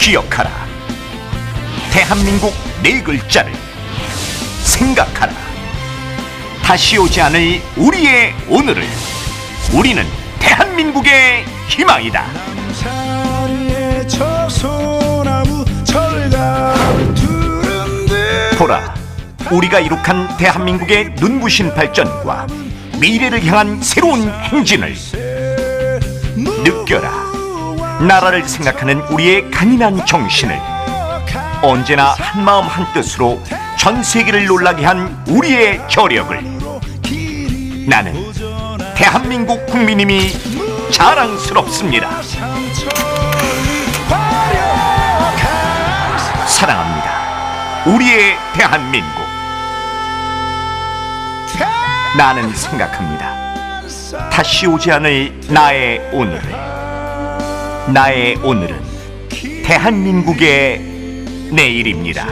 기억하라. 대한민국 네 글자를 생각하라. 다시 오지 않을 우리의 오늘을 우리는 대한민국의 희망이다. 보라, 우리가 이룩한 대한민국의 눈부신 발전과 미래를 향한 새로운 행진을 느껴라. 나라를 생각하는 우리의 강인한 정신을 언제나 한마음 한뜻으로 전 세계를 놀라게 한 우리의 저력을 나는 대한민국 국민임이 자랑스럽습니다. 사랑합니다. 우리의 대한민국. 나는 생각합니다. 다시 오지 않을 나의 오늘. 나의 오늘은 대한민국의 내일입니다.